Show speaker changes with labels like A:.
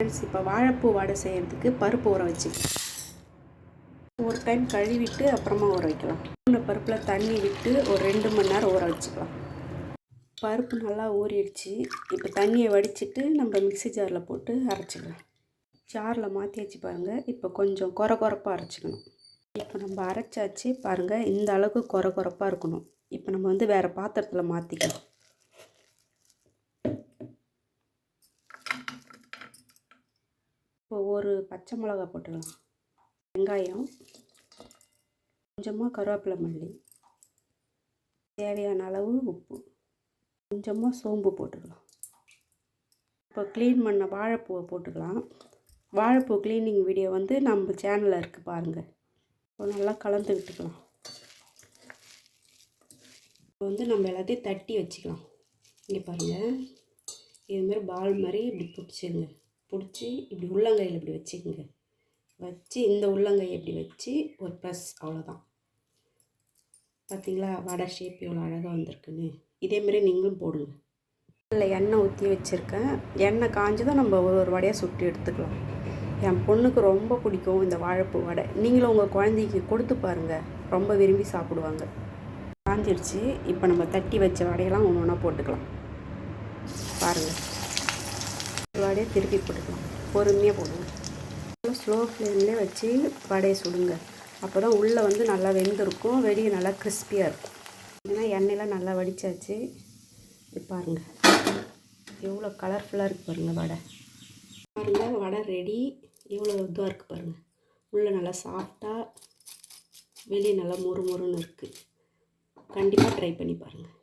A: Friends இப்போ வாழைப்பூ வடை செய்கிறதுக்கு பருப்பு ஊற வச்சு. ஒரு டைம் கழுவிட்டு அப்புறமா ஊற வைக்கலாம். மூணு பருப்பில் தண்ணி விட்டு ஒரு ரெண்டு மணி நேரம் ஊற வச்சுக்கலாம். பருப்பு நல்லா ஊறிடுச்சு. இப்போ தண்ணியை வடிச்சிட்டு நம்ம மிக்ஸி ஜாரில் போட்டு அரைச்சிக்கலாம். ஜாரில் மாற்றி வச்சு பாருங்கள் இப்போ கொஞ்சம் குறை குறைப்பாக அரைச்சிக்கணும். இப்போ நம்ம அரைச்சாச்சு பாருங்கள் இந்த அளவுக்கு குறை குறைப்பாக இருக்கணும். இப்போ நம்ம வந்து வேறு பாத்திரத்தில் மாற்றிக்கலாம் இப்போ ஒரு பச்சை மிளகா போட்டுக்கலாம் வெங்காயம் கொஞ்சமாக கருவேப்பிலை மல்லி தேவையான அளவு உப்பு கொஞ்சமாக சோம்பு போட்டுக்கலாம். இப்போ க்ளீன் பண்ண வாழைப்பூவை போட்டுக்கலாம். வாழைப்பூ க்ளீனிங் வீடியோ வந்து நம்ம சேனலில் இருக்குது பாருங்கள் இப்போ நல்லா கலந்து விட்டுக்கலாம். இப்போ வந்து நம்ம எல்லாத்தையும் தட்டி வச்சுக்கலாம். இங்கே பாருங்கள் இதுமாரி பால் மாதிரி இப்படி பிடிச்சிருங்க. பிடிச்சி இப்படி உள்ளங்கையில் இப்படி வச்சுக்கோங்க. வச்சு இந்த உள்ளங்கை இப்படி வச்சு ஒரு ப்ரெஸ் அவ்வளோதான் பார்த்தீங்களா வடை ஷேப் எவ்வளோ அழகாக வந்திருக்குன்னு. இதேமாரி நீங்களும் போடுங்க. இல்லை எண்ணெய் ஊற்றி வச்சுருக்கேன். எண்ணெய் காஞ்சதும் நம்ம ஒரு ஒரு வடையாக சுட்டு எடுத்துக்கலாம். என் பொண்ணுக்கு ரொம்ப பிடிக்கும் இந்த வாழைப்பூ வடை. நீங்களும் உங்கள் குழந்தைக்கு கொடுத்து பாருங்கள் ரொம்ப விரும்பி சாப்பிடுவாங்க. காஞ்சிருச்சு. இப்போ நம்ம தட்டி வச்ச வடையெல்லாம் ஒன்று ஒன்றா போட்டுக்கலாம். பாருங்கள் வடையை திருப்பி போட்டுக்கலாம் பொறுமையாக போடுங்க ஸ்லோ ஃப்ளேம்லேயே வச்சு வடையை சுடுங்க. அப்போ தான் உள்ளே வந்து நல்லா வெந்திருக்கும். வெளியே நல்லா கிறிஸ்பியாக இருக்கும். ஏன்னா எண்ணெயெலாம் நல்லா வடித்தாச்சு இது பாருங்கள் எவ்வளோ கலர்ஃபுல்லாக இருக்குது பாருங்கள் வடை. பாருங்கள் வடை ரெடி எவ்வளோ இதுவாக இருக்குது பாருங்கள் உள்ளே நல்லா சாஃப்டாக வெளியே நல்லா மொறு மொறுன்னு இருக்குது கண்டிப்பாக ட்ரை பண்ணி பாருங்கள்